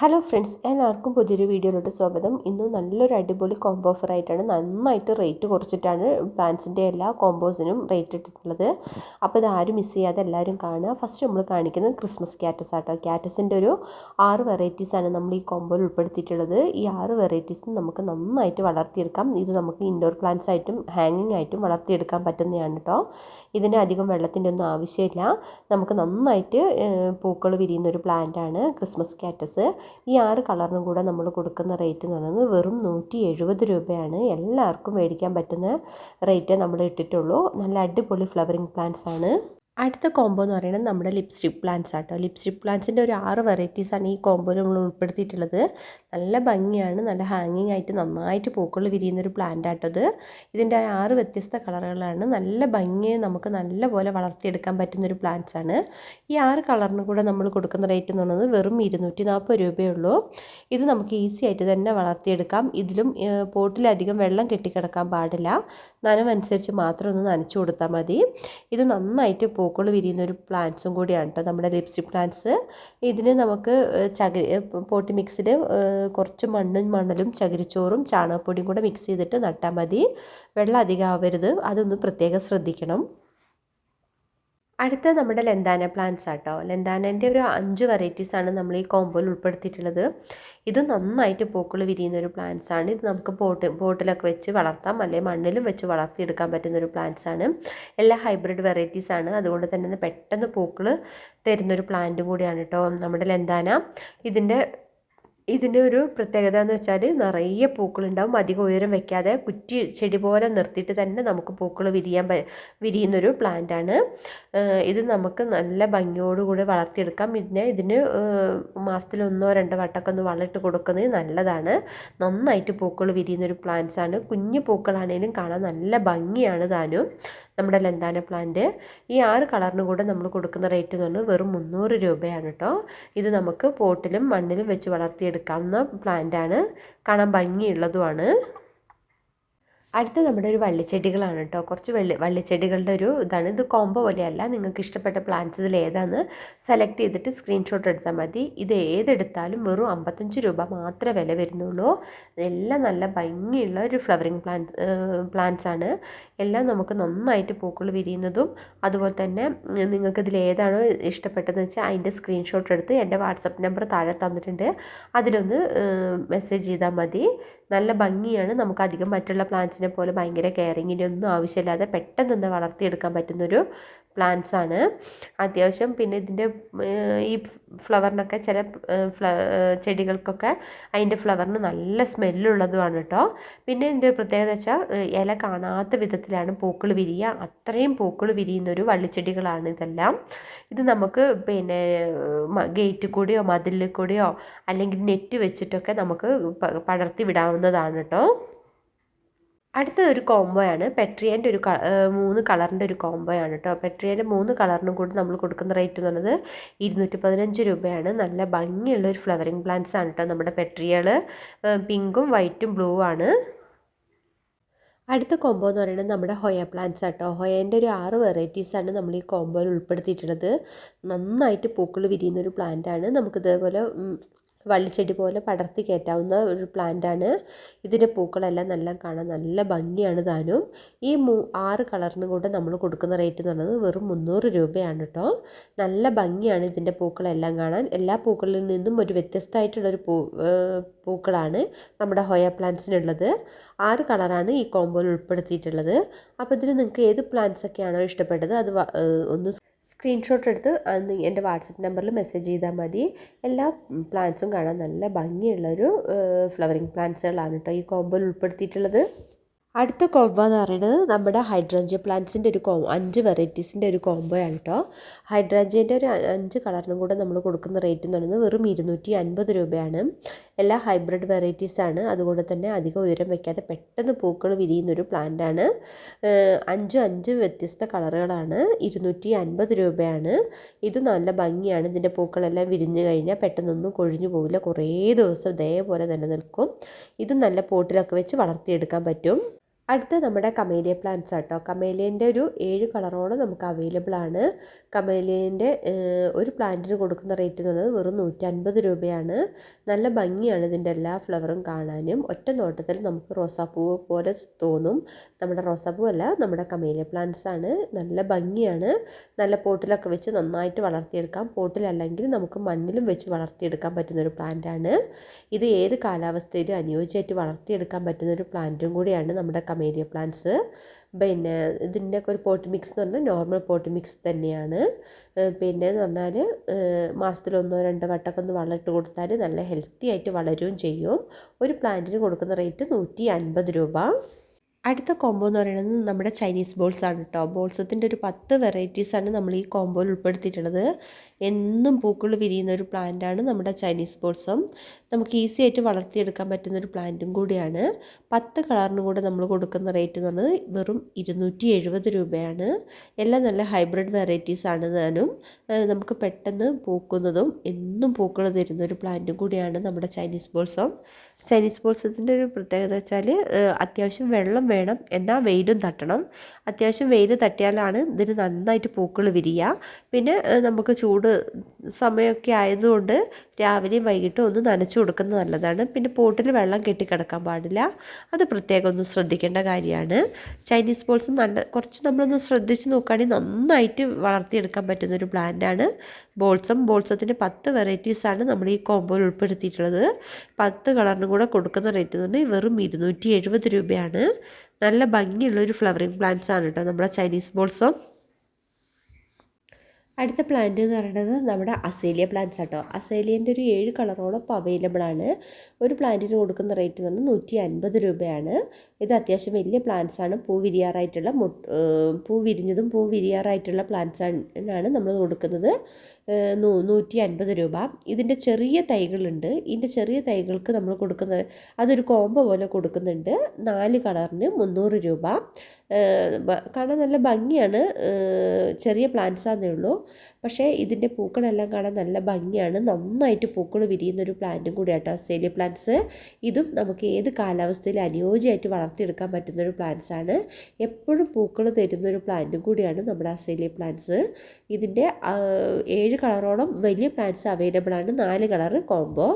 Hello friends എല്ലാവർക്കും പുതിയൊരു വീഡിയോയിലോട്ട് സ്വാഗതം. ഇന്ന് നല്ലൊരു അടിപൊളി കോംബോ ഓഫർ ആയിട്ടാണ് നന്നായിട്ട് റേറ്റ് കുറച്ചിട്ടാണ് പാൻസിന്റെ എല്ലാ കോംബോസിനും റേറ്റ് ഇട്ടിട്ടുള്ളത്. അപ്പോൾ ഇതാരും മിസ് ചെയ്യാതെ എല്ലാവരും കാണുക. ഫസ്റ്റ് നമ്മൾ കാണിക്കുന്നത് ക്രിസ്മസ് ക്യാറ്റസ് ആട്ടോ. ക്യാറ്റസിന്റെ ഒരു ആറ് വെറൈറ്റീസാണ് നമ്മൾ ഈ കോംബോയിൽ ഉൾപ്പെടുത്തിയിട്ടുള്ളത്. ഈ ആറ് വെറൈറ്റീസും നമുക്ക് നന്നായിട്ട് വളർത്തിയെടുക്കാം. ഇത് നമുക്ക് ഇൻഡോർ പ്ലാന്റ്സ് ആയിട്ടും ഹാങ്ങിങ് ആയിട്ടും വളർത്തിയെടുക്കാൻ പറ്റുന്നതാണ് കേട്ടോ ഇതിന് അധികം വെള്ളത്തിന്റെ ഒന്നും ആവശ്യമില്ല. നമുക്ക് നന്നായിട്ട് പൂക്കൾ വിരിയുന്ന ഒരു പ്ലാന്റാണ് ക്രിസ്മസ് ക്യാറ്റസ് ഈ ആറ് കളറിനും കൂടെ നമ്മൾ കൊടുക്കുന്ന റേറ്റ് എന്ന് പറയുന്നത് വെറും നൂറ്റി എഴുപത് രൂപയാണ്. എല്ലാവർക്കും മേടിക്കാൻ പറ്റുന്ന റേറ്റേ നമ്മൾ ഇട്ടിട്ടുള്ളൂ. നല്ല അടിപൊളി ഫ്ലവറിങ് പ്ലാന്റ്സ് ആണ്. അടുത്ത കോംബോ എന്ന് പറയുന്നത് നമ്മുടെ ലിപ്സ്റ്റിക് പ്ലാന്റ്സ് ആട്ടോ. ലിപ്സ്റ്റിക് പ്ലാന്റ്സിന്റെ ഒരു ആറ് വെറൈറ്റീസാണ് ഈ കോംബോയിൽ നമ്മൾ ഉൾപ്പെടുത്തിയിട്ടുള്ളത്. നല്ല ഭംഗിയാണ് നല്ല ഹാങ്ങിങ് ആയിട്ട് നന്നായിട്ട് പൂക്കൾ വിരിയുന്ന ഒരു ആട്ടോ ഇത്. ഇതിന്റെ ആറ് വ്യത്യസ്ത കളറുകളാണ്. നല്ല ഭംഗി നമുക്ക് നല്ല പോലെ വളർത്തിയെടുക്കാൻ പറ്റുന്ന ഒരു പ്ലാന്റ്സ് ആണ്. ഈ ആറ് കളറിന് കൂടെ നമ്മൾ കൊടുക്കുന്ന റേറ്റ് എന്ന് പറയുന്നത് വെറും ഇരുന്നൂറ്റി നാൽപ്പത് രൂപയേ ഉള്ളൂ ഇത് നമുക്ക് ഈസി ആയിട്ട് തന്നെ വളർത്തിയെടുക്കാം. ഇതിലും പോട്ടിലധികം വെള്ളം കെട്ടിക്കിടക്കാൻ പാടില്ല. നനവനുസരിച്ച് മാത്രം ഒന്ന് നനച്ചു കൊടുത്താൽ മതി. ഇത് നന്നായിട്ട് പൂക്കൾ വിരിയുന്ന ഒരു പ്ലാന്റ്സും കൂടിയാണ് കേട്ടോ നമ്മുടെ ലിപ്സ്റ്റിക് പ്ലാന്റ്സ്. ഇതിന് നമുക്ക് ചകിരി പോട്ടി മിക്സിൽ കുറച്ച് മണ്ണും മണലും ചകിരിച്ചോറും ചാണകപ്പൊടിയും കൂടെ മിക്സ് ചെയ്തിട്ട് നട്ടാൽ മതി. വെള്ളം അധികം ആവരുത്. അതൊന്ന് പ്രത്യേകം ശ്രദ്ധിക്കണം. അടുത്ത നമ്മുടെ ലെന്താന പ്ലാന്റ്സ് ആട്ടോ. ലെന്താനന്റെ ഒരു അഞ്ച് വെറൈറ്റീസാണ് നമ്മൾ ഈ കോമ്പോയിൽ ഉൾപ്പെടുത്തിയിട്ടുള്ളത്. ഇത് നന്നായിട്ട് പൂക്കൾ വിരിയുന്ന ഒരു പ്ലാന്റ്സ് ആണ്. ഇത് നമുക്ക് ബോട്ട് ബോട്ടിലൊക്കെ വെച്ച് വളർത്താം. അല്ലെങ്കിൽ മണ്ണിലും വെച്ച് വളർത്തിയെടുക്കാൻ പറ്റുന്ന ഒരു പ്ലാന്റ്സ് ആണ്. എല്ലാ ഹൈബ്രിഡ് വെറൈറ്റീസ് ആണ്. അതുകൊണ്ട് തന്നെ പെട്ടെന്ന് പൂക്കൾ തരുന്നൊരു പ്ലാന്റ് കൂടിയാണ് കേട്ടോ നമ്മുടെ ലെന്താന ഇതിന്റെ ഇതിന്റെ ഒരു പ്രത്യേകത എന്ന് വെച്ചാൽ നിറയെ പൂക്കളുണ്ടാവും. അധികം ഉയരം വെക്കാതെ കുറ്റി ചെടി പോലെ നിർത്തിയിട്ട് തന്നെ നമുക്ക് പൂക്കൾ വിരിയാൻ വിരിയുന്നൊരു പ്ലാന്റാണ് ഇത് നമുക്ക് നല്ല ഭംഗിയോടുകൂടി വളർത്തിയെടുക്കാം. പിന്നെ ഇതിന് മാസത്തിൽ ഒന്നോ രണ്ടോ വട്ടമൊക്കെ ഒന്ന് വളമിട്ട് കൊടുക്കുന്നത് നല്ലതാണ്. നന്നായിട്ട് പൂക്കൾ വിരിയുന്നൊരു പ്ലാന്റ്സ് ആണ്. കുഞ്ഞു പൂക്കളാണെങ്കിലും കാണാൻ നല്ല ഭംഗിയാണ് താനും. നമ്മുടെ ലന്താന പ്ലാന്റ് ഈ ആറ് കളറിന് കൂടെ നമ്മൾ കൊടുക്കുന്ന റേറ്റ് എന്ന് പറഞ്ഞാൽ വെറും മുന്നൂറ് രൂപയാണ് കേട്ടോ. ഇത് നമുക്ക് പോട്ടിലും മണ്ണിലും വെച്ച് വളർത്തിയെടുക്കാവുന്ന പ്ലാന്റാണ് കാണാൻ ഭംഗിയുള്ളതുമാണ്. അടുത്ത നമ്മുടെ ഒരു വള്ളിച്ചെടികളാണ് കേട്ടോ. കുറച്ച് വെള്ളി വള്ളിച്ചെടികളുടെ ഒരു ഇതാണ്. ഇത് കോംബോ പോലെയല്ല. നിങ്ങൾക്ക് ഇഷ്ടപ്പെട്ട പ്ലാന്റ്സ് ഇതിൽ ഏതാണ് സെലക്ട് ചെയ്തിട്ട് സ്ക്രീൻഷോട്ട് എടുത്താൽ മതി. ഇത് ഏതെടുത്താലും വെറും അമ്പത്തഞ്ച് രൂപ മാത്രമേ വില വരുന്നുള്ളൂ. എല്ലാം നല്ല ഭംഗിയുള്ള ഒരു ഫ്ലവറിങ് പ്ലാന്റ് പ്ലാന്റ്സ് ആണ്. എല്ലാം നമുക്ക് നന്നായിട്ട് പൂക്കൾ വിരിയുന്നതും അതുപോലെ തന്നെ നിങ്ങൾക്ക് ഇതിൽ ഏതാണോ ഇഷ്ടപ്പെട്ടതെന്ന് വെച്ചാൽ അതിന്റെ സ്ക്രീൻഷോട്ട് എടുത്ത് എന്റെ വാട്സപ്പ് നമ്പർ താഴെ തന്നിട്ടുണ്ട്. അതിലൊന്ന് മെസ്സേജ് ചെയ്താൽ മതി. നല്ല ഭംഗിയാണ്. നമുക്ക് അധികം മറ്റുള്ള പ്ലാന്റ്സിനെ പോലെ ഭയങ്കര കെയറിങ്ങിന്റെ ഒന്നും ആവശ്യമില്ലാതെ പെട്ടെന്ന് തന്നെ വളർത്തിയെടുക്കാൻ പറ്റുന്നൊരു പ്ലാന്റ്സ് ആണ്. അത്യാവശ്യം പിന്നെ ഇതിന്റെ ഈ ഫ്ലവറിനൊക്കെ ചില ചെടികൾക്കൊക്കെ അതിന്റെ ഫ്ലവറിന് നല്ല സ്മെല്ലുള്ളതുമാണ് കേട്ടോ. പിന്നെ ഇതിന്റെ പ്രത്യേകത വെച്ചാൽ ഇല കാണാത്ത വിധത്തിലാണ് പൂക്കൾ വിരിയുക അത്രയും പൂക്കൾ വിരിയുന്ന ഒരു വള്ളിച്ചെടികളാണ് ഇതെല്ലാം. ഇത് നമുക്ക് പിന്നെ ഗേറ്റ് കൂടിയോ മതിലിൽ കൂടിയോ അല്ലെങ്കിൽ നെറ്റ് വെച്ചിട്ടൊക്കെ നമുക്ക് പടർത്തി വിടാവുന്നതാണ് കേട്ടോ. അടുത്ത ഒരു കോംബോയാണ് പെട്രിയന്റെ ഒരു മൂന്ന് കളറിന്റെ ഒരു കോംബോയാണ് കേട്ടോ പെട്രിയന്റെ മൂന്ന് കളറിനും കൂടി നമ്മൾ കൊടുക്കുന്ന റേറ്റ് എന്ന് പറയുന്നത് ഇരുന്നൂറ്റി പതിനഞ്ച് രൂപയാണ്. നല്ല ഭംഗിയുള്ള ഒരു ഫ്ലവറിങ് പ്ലാന്റ്സ് ആണ് കേട്ടോ നമ്മുടെ പെട്രിയകൾ പിങ്കും വൈറ്റും ബ്ലൂ ആണ്. അടുത്ത കോംബോ എന്ന് പറയുന്നത് നമ്മുടെ ഹൊയ പ്ലാന്റ്സ് ആട്ടോ ഹൊയേന്റെ ഒരു ആറ് വെറൈറ്റീസാണ് നമ്മൾ ഈ കോംബോയിൽ ഉൾപ്പെടുത്തിയിട്ടുള്ളത്. നന്നായിട്ട് പൂക്കൾ വിരിയുന്ന ഒരു ആണ്. നമുക്ക് ഇതേപോലെ വള്ളിച്ചെടി പോലെ പടർത്തി കയറ്റാവുന്ന ഒരു പ്ലാന്റാണ് ഇതിന്റെ പൂക്കളെല്ലാം നല്ല കാണാൻ നല്ല ഭംഗിയാണ് താനും. ഈ മൂ ആറ് കളറിനും കൂടെ നമ്മൾ കൊടുക്കുന്ന റേറ്റ് എന്ന് പറയുന്നത് വെറും മുന്നൂറ് രൂപയാണ് കേട്ടോ നല്ല ഭംഗിയാണ് ഇതിന്റെ പൂക്കളെല്ലാം കാണാൻ. എല്ലാ പൂക്കളിൽ നിന്നും ഒരു വ്യത്യസ്തമായിട്ടുള്ളൊരു പൂ പൂക്കളാണ് നമ്മുടെ ഹോയ പ്ലാന്റ്സിനുള്ളത് ആറ് കളറാണ് ഈ കോമ്പോയിൽ ഉൾപ്പെടുത്തിയിട്ടുള്ളത്. അപ്പോൾ ഇതിൽ നിങ്ങൾക്ക് ഏത് പ്ലാന്റ്സ് ഒക്കെയാണോ ഇഷ്ടപ്പെട്ടത്? അത് ഒന്ന് സ്ക്രീൻഷോട്ട് എടുത്ത് എന്റെ വാട്സപ്പ് നമ്പറിൽ മെസ്സേജ് ചെയ്താൽ മതി. എല്ലാ പ്ലാന്റ്സും കാണാൻ നല്ല ഭംഗിയുള്ളൊരു ഫ്ലവറിങ് പ്ലാന്റ്സുകളാണ് കേട്ടോ ഈ കോമ്പോയിൽ ഉൾപ്പെടുത്തിയിട്ടുള്ളത്. അടുത്ത കോംബോ എന്ന് പറയുന്നത് നമ്മുടെ ഹൈഡ്രഞ്ച പ്ലാന്റ്സിന്റെ ഒരു കോം അഞ്ച് വെറൈറ്റീസിന്റെ ഒരു കോംബോയാണ് കേട്ടോ ഹൈഡ്രഞ്ചിന്റെ ഒരു അഞ്ച് കളറിനും കൂടെ നമ്മൾ കൊടുക്കുന്ന റേറ്റ് എന്ന് പറയുന്നത് വെറും ഇരുന്നൂറ്റി അൻപത് രൂപയാണ്. എല്ലാ ഹൈബ്രിഡ് വെറൈറ്റീസാണ് അതുകൊണ്ട് തന്നെ അധികം ഉയരം വയ്ക്കാതെ പെട്ടെന്ന് പൂക്കൾ വിരിയുന്നൊരു പ്ലാന്റ് ആണ്. അഞ്ച് അഞ്ച് വ്യത്യസ്ത കളറുകളാണ് ഇരുന്നൂറ്റി അൻപത് രൂപയാണ്. ഇത് നല്ല ഭംഗിയാണ്. ഇതിന്റെ പൂക്കളെല്ലാം വിരിഞ്ഞു കഴിഞ്ഞാൽ പെട്ടെന്നൊന്നും കൊഴിഞ്ഞു പോവില്ല. കുറേ ദിവസം ഇതേപോലെ നിലനിൽക്കും. ഇത് നല്ല പോട്ടിലൊക്കെ വെച്ച് വളർത്തിയെടുക്കാൻ പറ്റും. അടുത്ത് നമ്മുടെ കമേലിയ പ്ലാന്റ്സ് ആട്ടോ. കമേലിയന്റെ ഒരു ഏഴ് കളറോളം നമുക്ക് അവൈലബിൾ ആണ്. കമേലിയന്റെ ഒരു പ്ലാന്റിന് കൊടുക്കുന്ന റേറ്റ് എന്ന് പറയുന്നത് വെറും നൂറ്റൻപത് രൂപയാണ്. നല്ല ഭംഗിയാണ് ഇതിന്റെ എല്ലാ ഫ്ലവറും കാണാനും. ഒറ്റ നോട്ടത്തിൽ നമുക്ക് റോസാപ്പൂവ് പോലെ തോന്നും. നമ്മുടെ റോസാപ്പൂ അല്ല നമ്മുടെ കമേലിയ പ്ലാന്റ്സ് ആണ്. നല്ല ഭംഗിയാണ്. നല്ല പോട്ടിലൊക്കെ വെച്ച് നന്നായിട്ട് വളർത്തിയെടുക്കാം. പോട്ടിലല്ലെങ്കിൽ നമുക്ക് മണ്ണിലും വെച്ച് വളർത്തിയെടുക്കാൻ പറ്റുന്നൊരു പ്ലാന്റാണ് ഇത് ഏത് കാലാവസ്ഥയിലും അനുയോജ്യമായിട്ട് വളർത്തിയെടുക്കാൻ പറ്റുന്നൊരു പ്ലാന്റും കൂടിയാണ് നമ്മുടെ പ്ലാന്റ്സ് പിന്നെ ഇതിന്റെ ഒക്കെ ഒരു പോട്ട് മിക്സ് എന്ന് പറഞ്ഞാൽ നോർമൽ പോട്ട് മിക്സ് തന്നെയാണ്. പിന്നെ എന്ന് പറഞ്ഞാൽ മാസത്തിലൊന്നോ രണ്ടോ വട്ടമൊക്കെ ഒന്ന് വളമിട്ട് കൊടുത്താൽ നല്ല ഹെൽത്തി ആയിട്ട് വളരുകയും ചെയ്യും. ഒരു പ്ലാന്റിന് കൊടുക്കുന്ന റേറ്റ് നൂറ്റി അൻപത് രൂപ. അടുത്ത കോംബോ എന്ന് പറയുന്നത് നമ്മുടെ ചൈനീസ് ബോൾസ് ആണ് കേട്ടോ ബോൾസത്തിന്റെ ഒരു പത്ത് വെറൈറ്റീസാണ് നമ്മൾ ഈ കോംബോയിൽ ഉൾപ്പെടുത്തിയിട്ടുള്ളത്. എന്നും പൂക്കൾ വിരിയുന്ന ഒരു പ്ലാന്റ് ആണ് നമ്മുടെ ചൈനീസ് ബോൾസും നമുക്ക് ഈസി ആയിട്ട് വളർത്തിയെടുക്കാൻ പറ്റുന്ന ഒരു പ്ലാന്റും കൂടിയാണ്. പത്ത് കളറിന് കൂടെ നമ്മൾ കൊടുക്കുന്ന റേറ്റ് എന്ന് പറയുന്നത് വെറും ഇരുന്നൂറ്റി എഴുപത് രൂപയാണ്. എല്ലാം നല്ല ഹൈബ്രിഡ് വെറൈറ്റീസ് ആണ് താനും നമുക്ക് പെട്ടെന്ന് പൂക്കുന്നതും എന്നും പൂക്കൾ തരുന്ന ഒരു പ്ലാന്റും കൂടിയാണ് നമ്മുടെ ചൈനീസ് ബോൾസം ചൈനീസ് ബോൾസത്തിന്റെ ഒരു പ്രത്യേകത വെച്ചാൽ അത്യാവശ്യം വെള്ളം വേണം എന്നാൽ വെയിലും തട്ടണം. അത്യാവശ്യം വെയിൽ തട്ടിയാലാണ് ഇതിന് നന്നായിട്ട് പൂക്കൾ വിരിയുക. പിന്നെ നമുക്ക് ചൂട് സമയമൊക്കെ ആയതുകൊണ്ട് രാവിലെയും വൈകിട്ടും ഒന്ന് നനച്ചു കൊടുക്കുന്നത് നല്ലതാണ്. പിന്നെ പോട്ടിൽ വെള്ളം കെട്ടിക്കിടക്കാൻ പാടില്ല. അത് പ്രത്യേകം ഒന്ന് ശ്രദ്ധിക്കേണ്ട കാര്യമാണ്. ചൈനീസ് പോൾസ് നല്ല കുറച്ച് നമ്മളൊന്ന് ശ്രദ്ധിച്ച് നോക്കുകയാണെങ്കിൽ നന്നായിട്ട് വളർത്തിയെടുക്കാൻ പറ്റുന്നൊരു പ്ലാന്റാണ്. ബോൾസം ബോൾസത്തിന്റെ പത്ത് വെറൈറ്റീസാണ് നമ്മൾ ഈ കോമ്പോയിൽ ഉൾപ്പെടുത്തിയിട്ടുള്ളത്. പത്ത് കളറിനും കൂടെ കൊടുക്കുന്ന റേറ്റ് എന്ന് പറഞ്ഞാൽ വെറും ഇരുന്നൂറ്റി എഴുപത് രൂപയാണ്. നല്ല ഭംഗിയുള്ളൊരു ഫ്ലവറിങ് പ്ലാന്റ്സ് ആണ് കേട്ടോ നമ്മുടെ ചൈനീസ് ബോൾസം അടുത്ത പ്ലാന്റ് എന്ന് പറയുന്നത് നമ്മുടെ അസേലിയ പ്ലാന്റ്സ് ആട്ടോ. അസേലിയന്റെ ഒരു ഏഴ് കളറോളം ഇപ്പോൾ അവൈലബിൾ ആണ്. ഒരു പ്ലാന്റിന് കൊടുക്കുന്ന റേറ്റ് പറഞ്ഞാൽ നൂറ്റി അൻപത് രൂപയാണ്. ഇത് അത്യാവശ്യം വലിയ പ്ലാന്റ്സ് ആണ്. പൂ വിരിയാറായിട്ടുള്ള പൂ വിരിഞ്ഞതും പൂ വിരിയാറായിട്ടുള്ള പ്ലാന്റ്സ് ആണ് നമ്മൾ കൊടുക്കുന്നത്. നൂറ്റി അൻപത് രൂപ. ഇതിന്റെ ചെറിയ തൈകളുണ്ട്. ഇതിന്റെ ചെറിയ തൈകൾക്ക് നമ്മൾ കൊടുക്കുന്ന അതൊരു കോംബോ പോലെ കൊടുക്കുന്നുണ്ട്. നാല് കളറിന് മുന്നൂറ് രൂപ. കാണാൻ നല്ല ഭംഗിയാണ്. ചെറിയ പ്ലാന്റ്സ് ആണെന്നേ ഉള്ളൂ. പക്ഷേ ഇതിന്റെ പൂക്കളെല്ലാം കാണാൻ നല്ല ഭംഗിയാണ്. നന്നായിട്ട് പൂക്കൾ വിരിയുന്ന ഒരു പ്ലാന്റും കൂടിയാട്ടോ ഓസ്ട്രേലിയ പ്ലാന്റ്സ് ഇതും നമുക്ക് ഏത് കാലാവസ്ഥയിൽ അനുയോജ്യമായിട്ട് വളർത്തിയെടുക്കാൻ പറ്റുന്നൊരു ആണ്. എപ്പോഴും പൂക്കൾ തരുന്നൊരു പ്ലാന്റും കൂടിയാണ് നമ്മുടെ ഓസ്ട്രേലിയ പ്ലാന്റ്സ് ഇതിന്റെ ഏഴ് കളറോളം വലിയ പ്ലാന്റ്സ് അവൈലബിൾ ആണ്. നാല് കളറ് കോംബോ